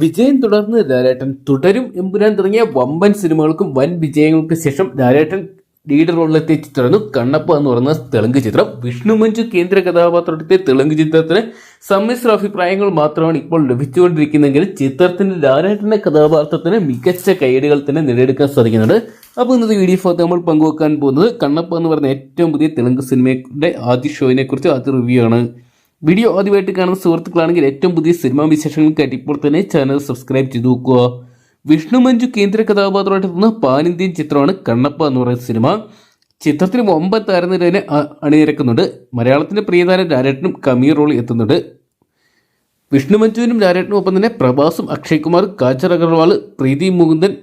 വിജയം തുടർന്ന് ലാലേട്ടൻ തുടരും എമ്പുരാൻ തുടങ്ങിയ വമ്പൻ സിനിമകൾക്കും വൻ വിജയങ്ങൾക്ക് ശേഷം ലാലേട്ടൻ ലീഡ് റോളിലെത്തിയ ചിത്രമായിരുന്നു കണ്ണപ്പ എന്ന് പറയുന്ന തെലുങ്ക് ചിത്രം. വിഷ്ണു മഞ്ജു കേന്ദ്ര കഥാപാത്രത്തെ തെലുങ്ക് ചിത്രത്തിന് സമ്മിശ്ര അഭിപ്രായങ്ങൾ മാത്രമാണ് ഇപ്പോൾ ലഭിച്ചുകൊണ്ടിരിക്കുന്നതെങ്കിൽ ചിത്രത്തിന്റെ ലാലേട്ടന്റെ കഥാപാത്രത്തിന് മികച്ച കൈയടികൾ തന്നെ നേടിയെടുക്കാൻ സാധിക്കുന്നുണ്ട്. അപ്പോൾ ഇന്നത്തെ വീഡിയോ ഭാഗത്ത് നമ്മൾ പങ്കുവെക്കാൻ പോകുന്നത് കണ്ണപ്പ എന്ന് പറയുന്ന ഏറ്റവും പുതിയ തെലുങ്ക് സിനിമയുടെ ആദ്യ ഷോയിനെ കുറിച്ച് ആദ്യ റിവ്യൂ ആണ്. വീഡിയോ ആദ്യമായിട്ട് കാണുന്ന സുഹൃത്തുക്കളാണെങ്കിൽ ഏറ്റവും പുതിയ സിനിമാ വിശേഷങ്ങൾക്കായിട്ട് ഇപ്പോൾ തന്നെ ചാനൽ സബ്സ്ക്രൈബ് ചെയ്ത് നോക്കുക. വിഷ്ണു മഞ്ജു കേന്ദ്ര കഥാപാത്രമായിട്ട് എത്തുന്ന പാൻ ഇന്ത്യൻ ചിത്രമാണ് കണ്ണപ്പ എന്ന് പറയുന്ന സിനിമ ചിത്രത്തിൽ ഒമ്പത് താരനിരനെ അണിനിരക്കുന്നുണ്ട്. മലയാളത്തിന്റെ പ്രിയതാരം രാരേട്ടനും കമീർ റോൾ എത്തുന്നുണ്ട്. വിഷ്ണു മഞ്ജുവിനും രാരേട്ടനും ഒപ്പം തന്നെ പ്രഭാസും അക്ഷയ് കുമാർ കാജർ അഗർവാൾ പ്രീതി മുകുന്ദൻ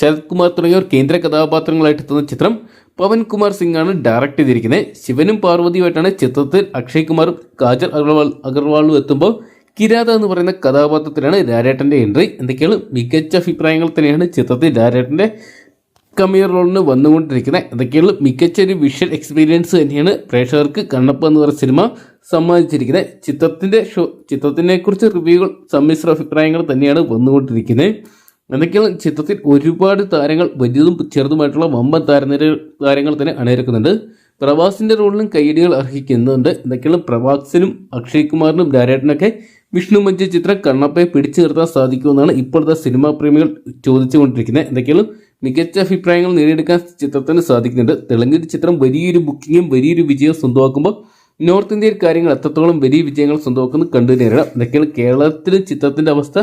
ശരത് കുമാർ തുടങ്ങിയവർ കേന്ദ്ര കഥാപാത്രങ്ങളായിട്ട് എത്തുന്ന ചിത്രം പവൻ കുമാർ സിംഗ് ആണ് ഡയറക്റ്റ് ചെയ്തിരിക്കുന്നത്. ശിവനും പാർവതിയുമായിട്ടാണ് ചിത്രത്തിൽ അക്ഷയ് കുമാറും കാജൽ അഗർവാൾ അഗർവാളും എത്തുമ്പോൾ കിരാത എന്ന് പറയുന്ന കഥാപാത്രത്തിലാണ് രാരേട്ടന്റെ എൻട്രി. എന്തൊക്കെയാണ്? മികച്ച അഭിപ്രായങ്ങൾ തന്നെയാണ് ചിത്രത്തിൽ രാരേട്ടന്റെ കമിയർ റോളിന് വന്നുകൊണ്ടിരിക്കുന്നത്. എന്തൊക്കെയാണ്? മികച്ച ഒരു വിഷ്വൽ എക്സ്പീരിയൻസ് തന്നെയാണ് പ്രേക്ഷകർക്ക് കണ്ണപ്പ എന്ന് പറയുന്ന സിനിമ സമ്മാനിച്ചിരിക്കുന്നത്. ചിത്രത്തിന്റെ ഷോ ചിത്രത്തിനെ കുറിച്ച് റിവ്യൂകൾ സമ്മിശ്ര അഭിപ്രായങ്ങൾ തന്നെയാണ് വന്നുകൊണ്ടിരിക്കുന്നത്. എന്തൊക്കെയാണ് ചിത്രത്തിൽ ഒരുപാട് താരങ്ങൾ വലിയതും ചെറുതുമായിട്ടുള്ള വമ്പൻ താരനിര താരങ്ങൾ തന്നെ അണിനിരക്കുന്നുണ്ട്. പ്രവാസിന്റെ റോളിലും കൈയടികൾ അർഹിക്കുന്നുണ്ട്. എന്തൊക്കെയാണ് പ്രവാസിനും അക്ഷയ് കുമാറിനും ലാലേട്ടനൊക്കെ വിഷ്ണു മഞ്ജു ചിത്രം കണ്ണപ്പയെ പിടിച്ചു നിർത്താൻ സാധിക്കുമെന്നാണ് ഇപ്പോഴത്തെ സിനിമാ പ്രേമികൾ ചോദിച്ചുകൊണ്ടിരിക്കുന്നത്. എന്തൊക്കെയാണ് മികച്ച അഭിപ്രായങ്ങൾ നേടിയെടുക്കാൻ ചിത്രത്തിന് സാധിക്കുന്നുണ്ട്. തെലുങ്ക് ചിത്രം വലിയൊരു ബുക്കിങ്ങും വലിയൊരു വിജയം സ്വന്തമാക്കുമ്പോൾ നോർത്ത് ഇന്ത്യയിൽ കാര്യങ്ങൾ എത്രത്തോളം വലിയ വിജയങ്ങൾ സ്വന്തമാക്കുന്നത് കണ്ടു നേരിടാം എന്തൊക്കെയാണ് കേരളത്തിലെ ചിത്രത്തിന്റെ അവസ്ഥ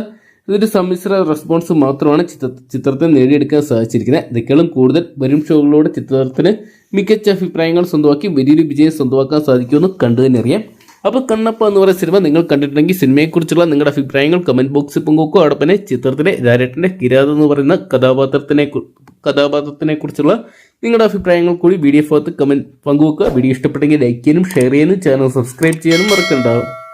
ഇതൊരു സമ്മിശ്ര റെസ്പോൺസ് മാത്രമാണ് ചിത്ര ചിത്രത്തെ നേടിയെടുക്കാൻ സാധിച്ചിരിക്കുന്നത്. ഇതൊക്കെയാണ് കൂടുതൽ വരും ഷോകളിലൂടെ ചിത്രത്തിന് മികച്ച അഭിപ്രായങ്ങൾ സ്വന്തമാക്കി വലിയൊരു വിജയം സ്വന്തമാക്കാൻ സാധിക്കുമെന്ന് കണ്ടു തന്നെ അറിയാം. അപ്പോൾ കണ്ണപ്പ എന്ന് പറയുന്ന സിനിമ നിങ്ങൾ കണ്ടിട്ടുണ്ടെങ്കിൽ സിനിമയെക്കുറിച്ചുള്ള നിങ്ങളുടെ അഭിപ്രായങ്ങൾ കമന്റ് ബോക്സിൽ പങ്കുവെക്കുക അതോടൊപ്പം ചിത്രത്തിലെ രാരേട്ടന്റെ കിരാത എന്ന് പറയുന്ന കഥാപാത്രത്തിനെ കഥാപാത്രത്തിനെ കുറിച്ചുള്ള നിങ്ങളുടെ അഭിപ്രായങ്ങൾ കൂടി വീഡിയോ ഭാഗത്ത് കമന്റ് പങ്കുവെക്കുക. വീഡിയോ ഇഷ്ടപ്പെട്ടെങ്കിൽ ലൈക്ക് ചെയ്യാനും ഷെയർ ചെയ്യാനും ചാനൽ സബ്സ്ക്രൈബ് ചെയ്യാനും മറക്കണ്ടാവും